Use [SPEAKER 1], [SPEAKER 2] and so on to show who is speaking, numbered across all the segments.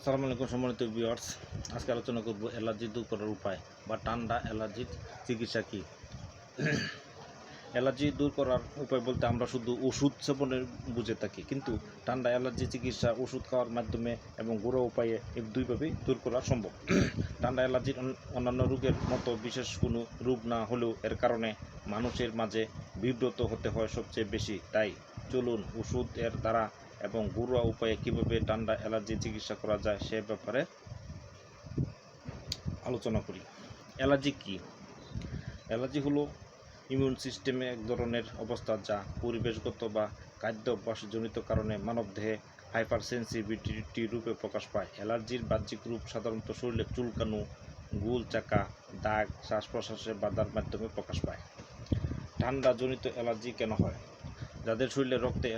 [SPEAKER 1] আসসালামু আলাইকুম সম্মানিত ভিউয়ার্স। আজকে আলোচনা করব অ্যালার্জি দূর করার উপায় বা ঠান্ডা অ্যালার্জির চিকিৎসা কী? অ্যালার্জি দূর করার উপায় বলতে আমরা শুধু ওষুধ সেবনের বুঝে থাকি, কিন্তু ঠান্ডা অ্যালার্জি চিকিৎসা, ওষুধ খাওয়ার মাধ্যমে এবং ঘরোয়া উপায়ে এই দুইভাবেই দূর করা সম্ভব। ঠান্ডা অ্যালার্জির অন্যান্য রোগের মতো বিশেষ কোনো রোগ না হলেও এর কারণে মানুষের মাঝে বিব্রত হতে হয় সবচেয়ে বেশি। তাই চলুন ওষুধ এর দ্বারা এবং ঘরোয়া উপায়ে কীভাবে ঠান্ডা অ্যালার্জি চিকিৎসা করা যায় সে ব্যাপারে আলোচনা করি। অ্যালার্জি কী? অ্যালার্জি হলো ইমিউন সিস্টেমে এক ধরনের অবস্থা যা পরিবেশগত বা খাদ্য অভ্যাসজনিত কারণে মানবদেহে হাইপার সেন্সিভিটি রূপে প্রকাশ পায়। অ্যালার্জির বাহ্যিক রূপ সাধারণত শরীরে চুলকানো, গুল চাকা, দাগ শ্বাস প্রশ্বাসের বাধার মাধ্যমে প্রকাশ পায়। ঠান্ডাজনিত অ্যালার্জি কেন হয়? যাদের শরীরে রক্তে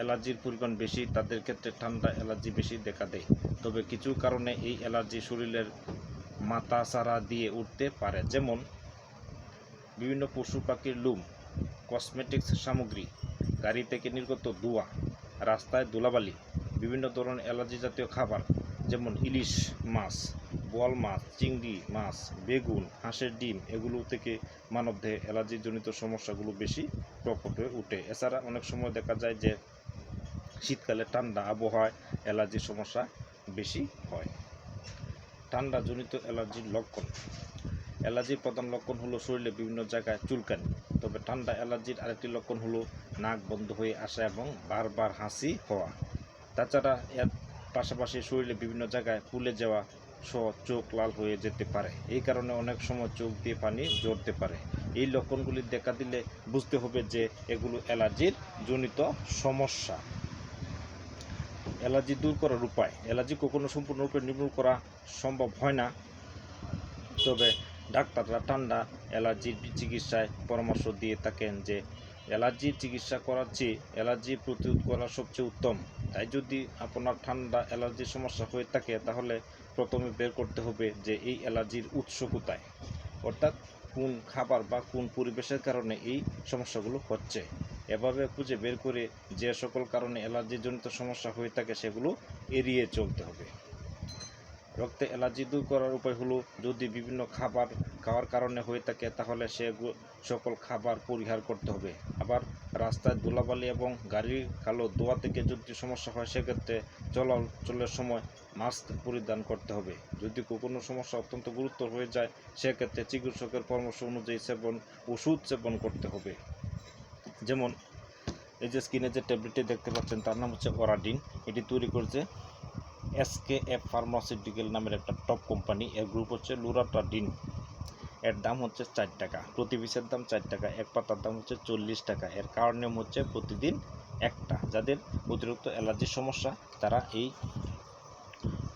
[SPEAKER 1] অ্যালার্জির পরিমাণ বেশি, তাদের ক্ষেত্রে ঠান্ডা অ্যালার্জি বেশি দেখা দেয়। তবে কিছু কারণে এই অ্যালার্জি শরীরের মাথা সারা দিয়ে উঠতে পারে, যেমন বিভিন্ন পশু পাখির লুম, কসমেটিক্স সামগ্রী, গাড়ি থেকে নির্গত ধোঁয়া, রাস্তায় ধুলাবালি, বিভিন্ন ধরনের অ্যালার্জি জাতীয় খাবার, যেমন ইলিশ মাছ, বোয়াল মাছ, চিংড়ি মাছ, বেগুন, হাঁসের ডিম, এগুলো থেকে মানবদেহে অ্যালার্জিজনিত সমস্যাগুলো বেশি প্রকট হয়ে ওঠে। এছাড়া অনেক সময় দেখা যায় যে শীতকালে ঠান্ডা আবহাওয়ায় অ্যালার্জির সমস্যা বেশি হয়। ঠান্ডাজনিত অ্যালার্জির লক্ষণ। অ্যালার্জির প্রধান লক্ষণ হলো শরীরে বিভিন্ন জায়গায় চুলকানি। তবে ঠান্ডা অ্যালার্জির আরেকটি লক্ষণ হলো নাক বন্ধ হয়ে আসা এবং বারবার হাসি হওয়া। তাছাড়া এর পাশাপাশি শরীরে বিভিন্ন জায়গায় ফুলে যাওয়া সহ চোখ লাল হয়ে যেতে পারে। এই কারণে অনেক সময় চোখ দিয়ে পানি জড়তে পারে। এই লক্ষণগুলি দেখা দিলে বুঝতে হবে যে এগুলো অ্যালার্জির জনিত সমস্যা। অ্যালার্জি দূর করার উপায়। অ্যালার্জি কখনো সম্পূর্ণরূপে নির্মূল করা সম্ভব হয় না। তবে ডাক্তাররা ঠান্ডা অ্যালার্জির চিকিৎসায় পরামর্শ দিয়ে থাকেন যে অ্যালার্জির চিকিৎসা করার চেয়ে অ্যালার্জি প্রতিরোধ করা সবচেয়ে উত্তম। তাই যদি আপনার ঠান্ডা অ্যালার্জির সমস্যা হয়ে থাকে, তাহলে প্রথমে বের করতে হবে যে, এই অ্যালার্জির উৎস কোথায়? অর্থাৎ কোন খাবার বা কোন পরিবেশের কারণে এই সমস্যাগুলো হচ্ছে। এভাবে খুঁজে বের করে যে সকল কারণে অ্যালার্জিজনিত সমস্যা হয়ে থাকে সেগুলো এড়িয়ে চলতে হবে। রক্তে অ্যালার্জি দূর করার উপায় হলো যদি বিভিন্ন খাবার খাওয়ার কারণে হয়ে থাকে তাহলে সে সকল খাবার পরিহার করতে হবে। আবার রাস্তায় ধুলাবালি এবং গাড়ির কালো ধোয়া থেকে যদি সমস্যা হয় সেক্ষেত্রে চলাচলের সময় মাস্ক পরিধান করতে হবে। যদি কোনো সমস্যা অত্যন্ত গুরুতর হয়ে যায় সেক্ষেত্রে চিকিৎসকের পরামর্শ অনুযায়ী সেবন, ওষুধ সেবন করতে হবে। যেমন এই যে স্কিনে যে ট্যাবলেটটি দেখতে পাচ্ছেন, তার নাম হচ্ছে অরাডিন। এটি তৈরি করেছে এসকে এফ ফার্মাসিউটিক্যাল নামের একটা টপ কোম্পানি এর গ্রুপ হচ্ছে লুরাটাডিন এর দাম হচ্ছে চার টাকা। প্রতি পিসের দাম চার টাকা। এক পাতার দাম হচ্ছে চল্লিশ টাকা। এর কারণ নিয়ম হচ্ছে প্রতিদিন একটা। যাদের অতিরিক্ত অ্যালার্জির সমস্যা, তারা এই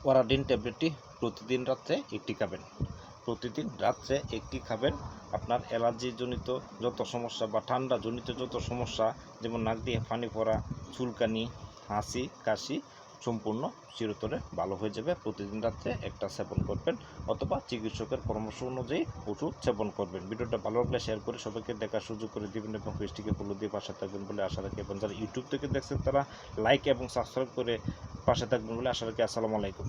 [SPEAKER 1] ওরাডিন ট্যাবলেটটি প্রতিদিন রাত্রে একটি খাবেন। প্রতিদিন রাত্রে একটি খাবেন। আপনার অ্যালার্জিজনিত যত সমস্যা বা ঠান্ডা জনিত যত সমস্যা, যেমন নাক দিয়ে পানি পড়া, চুলকানি, হাসি, কাশি, সম্পূর্ণ চিরতরে ভালো হয়ে যাবে। প্রতিদিন রাত্রে একটা সেবন করবেন অথবা চিকিৎসকের পরামর্শ অনুযায়ী ওষুধ সেবন করবেন। ভিডিওটা ভালো লাগলে শেয়ার করে সবাইকে দেখার সুযোগ করে দেবেন এবং পেজটিকে ফলো দিয়ে পাশে থাকবেন বলে আশা রাখি এবং যারা ইউটিউব থেকে দেখছেন তারা লাইক এবং সাবস্ক্রাইব করে পাশে থাকবেন বলে আশা রাখি। আসসালামু আলাইকুম।